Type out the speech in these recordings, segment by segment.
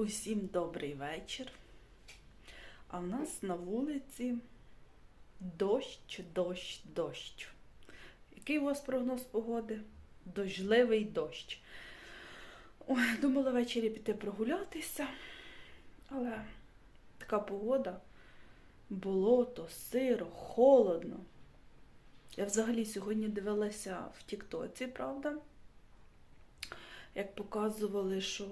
Усім добрий вечір. А в нас на вулиці дощ, дощ, дощ. Який у вас прогноз погоди? Дождливий дощ. Ой, думала ввечері піти прогулятися, але така погода, болото, сиро, холодно. Я взагалі сьогодні дивилася в Тіктоці, правда? Як показували, що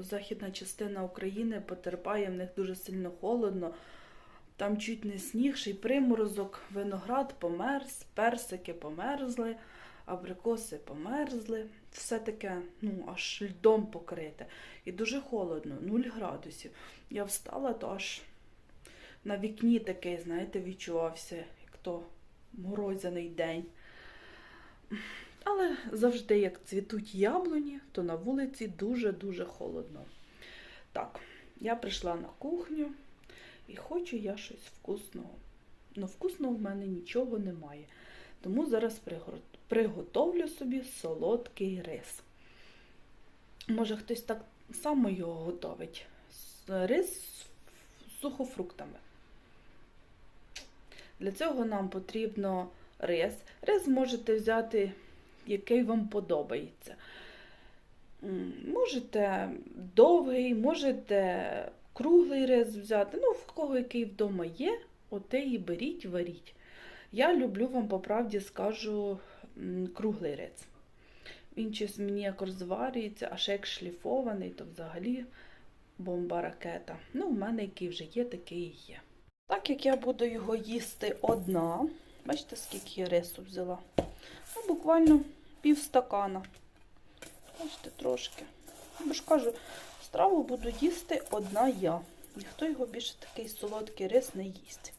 західна частина України потерпає, в них дуже сильно холодно. Там чуть не сніг, ще й приморозок, виноград померз, персики померзли, абрикоси померзли. Все таке, ну, аж льдом покрите. І дуже холодно, 0 градусів. Я встала, то аж на вікні такий, знаєте, відчувався, як то морозяний день. Але завжди, як цвітуть яблуні, то на вулиці дуже-дуже холодно. Так, я прийшла на кухню і хочу я щось вкусного. Ну, вкусного в мене нічого немає. Тому зараз приготовлю собі солодкий рис. Може, хтось так само його готовить. Рис з сухофруктами. Для цього нам потрібно рис. Рис можете взяти який вам подобається. Можете довгий, можете круглий рис взяти. Ну, в кого який вдома є, оте і беріть, варіть. Я люблю вам по правді скажу круглий рис. Він щось мені якось зварюється, а ще як шліфований, то взагалі бомба ракета. Ну, у мене який вже є, такий і є. Так як я буду його їсти одна, бачите, скільки я рису взяла. Ну, буквально пів стакана. Бачите, трошки. Бо ж кажу, страву буду їсти одна я. Ніхто його більше такий солодкий рис не їсть.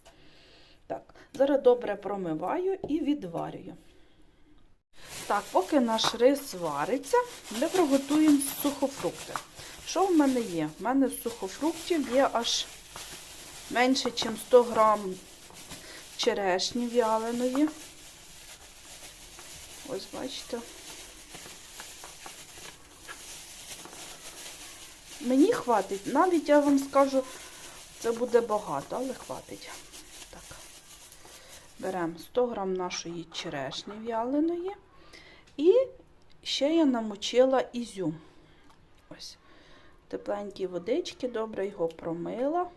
Так, зараз добре промиваю і відварюю. Так, поки наш рис вариться, ми приготуємо сухофрукти. Що в мене є? В мене з сухофруктів є аж менше, ніж 100 грам черешні вяленої. Ось бачите. Мені хватить, навіть я вам скажу, це буде багато, але хватить. Так. Беремо 100 грам нашої черешні вяленої. І ще я намочила ізюм. Ось. Тепленькі водички, добре його промила.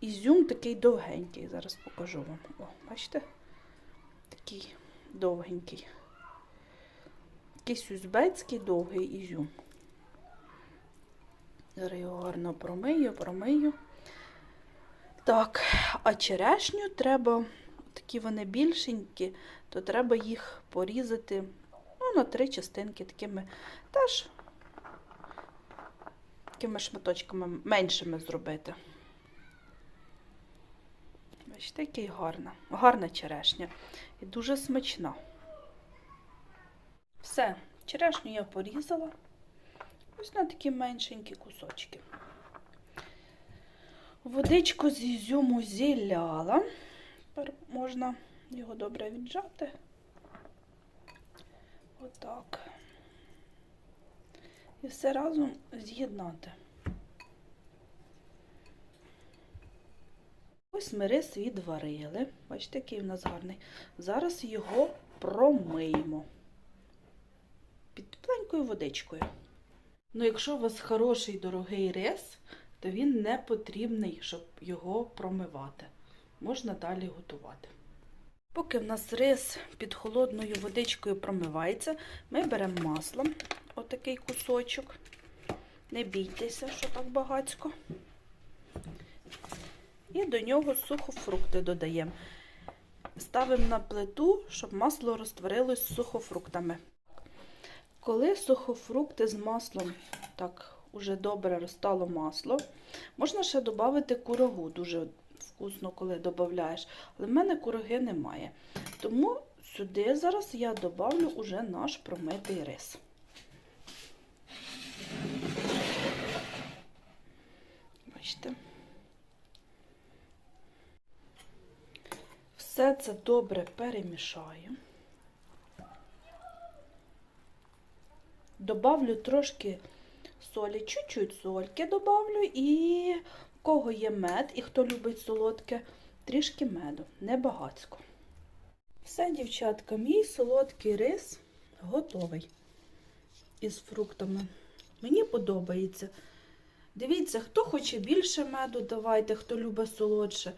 Ізюм такий довгенький, зараз покажу вам. О, бачите? Такий довгенький. Якийсь узбецький довгий ізюм. Зараз його гарно промию, промию. Так, а черешню треба, такі вони більшенькі, то треба їх порізати ну, на три частинки, такими теж такими шматочками меншими зробити. Бачите, який гарна. Гарна черешня. І дуже смачна. Все, черешню я порізала. Ось на такі меншенькі кусочки. Водичку з ізюму зіляла. Тепер можна його добре віджати. Отак. І все разом з'єднати. Ось ми рис відварили. Бачите, який в нас гарний. Зараз його промиємо під тепленькою водичкою. Ну, якщо у вас хороший дорогий рис, то він не потрібний, щоб його промивати. Можна далі готувати. Поки в нас рис під холодною водичкою промивається, ми беремо масло, отакий кусочок. Не бійтеся, що так багацько. І до нього сухофрукти додаємо. Ставимо на плиту, щоб масло розтворилось з сухофруктами. Коли сухофрукти з маслом так уже добре розтало масло, можна ще додати курагу. Дуже вкусно, коли додаєш. Але в мене кураги немає. Тому сюди зараз я додавлю уже наш промитий рис. Бачите? Все це добре перемішаю. Добавлю трошки солі, чуть-чуть сольки добавлю і в кого є мед і хто любить солодке, трішки меду, небагацько. Все, дівчатка, мій солодкий рис готовий із фруктами. Мені подобається. Дивіться, хто хоче більше меду, давайте, хто любить солодше,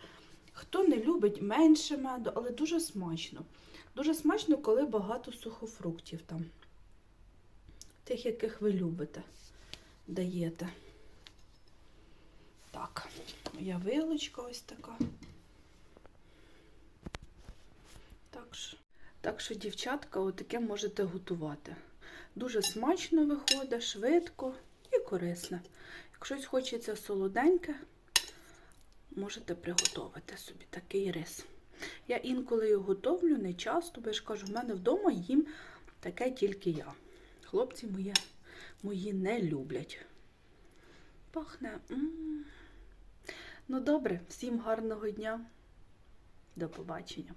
хто не любить менше меду, але дуже смачно. Дуже смачно, коли багато сухофруктів там. Тих, яких ви любите, даєте. Так, моя вилочка ось така. Так що, так що дівчатка, отаке можете готувати. Дуже смачно виходить, швидко і корисне. Якщо хочеться солоденьке, можете приготувати собі такий рис. Я інколи його готовлю, не часто, бо я ж кажу, в мене вдома їм таке тільки я. Хлопці мої, мої не люблять. Пахне. м Ну добре, всім гарного дня. До побачення.